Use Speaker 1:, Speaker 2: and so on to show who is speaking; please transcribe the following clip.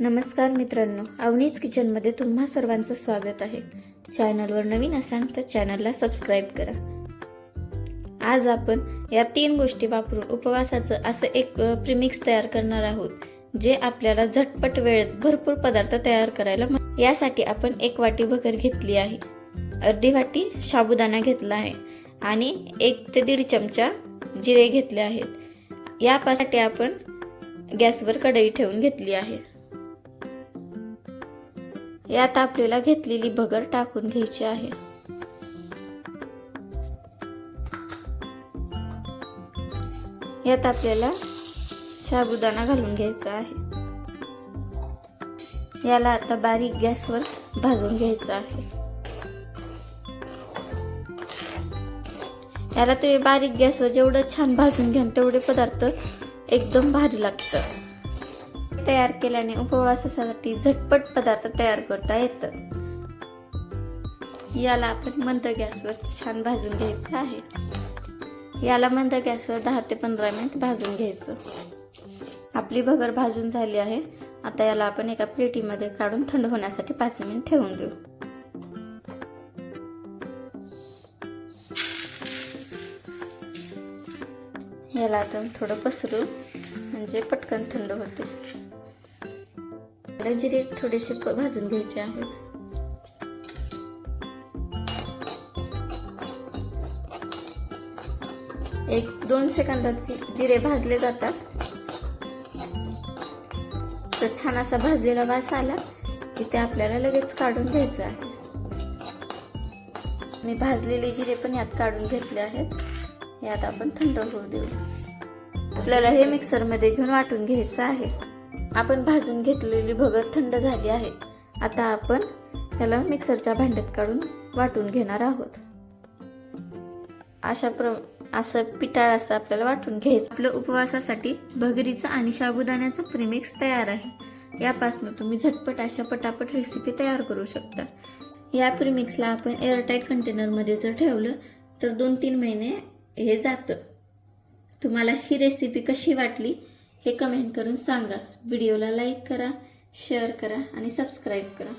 Speaker 1: नमस्कार मित्रांनो अवनीच किचनमध्ये तुम्हा सर्वांचं स्वागत आहे. चॅनलवर नवीन असाल तर चॅनलला सबस्क्राईब करा. आज आपण या तीन गोष्टी वापरून उपवासाचं असं एक प्रीमिक्स तयार करणार आहोत जे आपल्याला झटपट वेळेत भरपूर पदार्थ तयार करायला यासाठी आपण एक वाटी भगर घेतली आहे. अर्धी वाटी साबुदाणा घेतला आहे आणि एक ते दीड चमचा जिरे घेतले आहेत. यापासाठी आपण गॅसवर कढई ठेवून घेतली आहे. यात आपल्याला घेतलेली भगर टाकून घ्यायची आहे. यात आपल्याला साबुदाणा घालून घ्यायचा आहे. याला आता बारीक गॅसवर भाजून घ्यायचं आहे. याला तुम्ही बारीक गॅसवर जेवढं छान भाजून घ्याल तेवढे पदार्थ एकदम भारी लागतं तयार केल्याने उपवासासाठी झटपट पदार्थ तयार करता येतं याला आपण मंद गॅसवर छान भाजून घ्यायचं आहे. याला मंद गॅसवर दहा ते पंधरा मिनिट भाजून घ्यायचं. आपली भगर भाजून झाली आहे. आता याला आपण एका प्लेटीमध्ये काढून थंड होण्यासाठी पाच मिनिट ठेवून देऊ. याला आपण थोडं पसरू म्हणजे पटकन थंड होते. आपल्याला जिरे थोडेसे भाजून घ्यायचे आहेत. एक दोन सेकंदात जिरे भाजले जातात. तर छान असा भाजलेला वास आला की ते आपल्याला लगेच काढून घ्यायचं आहे. मी भाजलेले जिरे पण यात काढून घेतले आहेत. यात आपण थंड होऊ देऊ. आपल्याला हे मिक्सरमध्ये घेऊन वाटून घ्यायचं आहे. आपण भाजून घेतलेली भगर थंड झाली आहे. आता आपण त्याला मिक्सरच्या भांड्यात काढून वाटून घेणार आहोत. अशा प्र असं पिटाळ असं आपल्याला वाटून घ्यायचं. आपलं उपवासासाठी भगरीचं आणि साबुदाण्याचं प्रिमिक्स तयार आहे. यापासून तुम्ही झटपट अशा पटापट रेसिपी तयार करू शकता. या प्रिमिक्सला आपण एअरटाईट कंटेनरमध्ये जर ठेवलं तर दोन तीन महिने हे जातं. तुम्हाला ही रेसिपी कशी वाटली हे कमेंट करून सांगा. व्हिडिओला लाईक करा शेअर करा आणि सबस्क्राईब करा.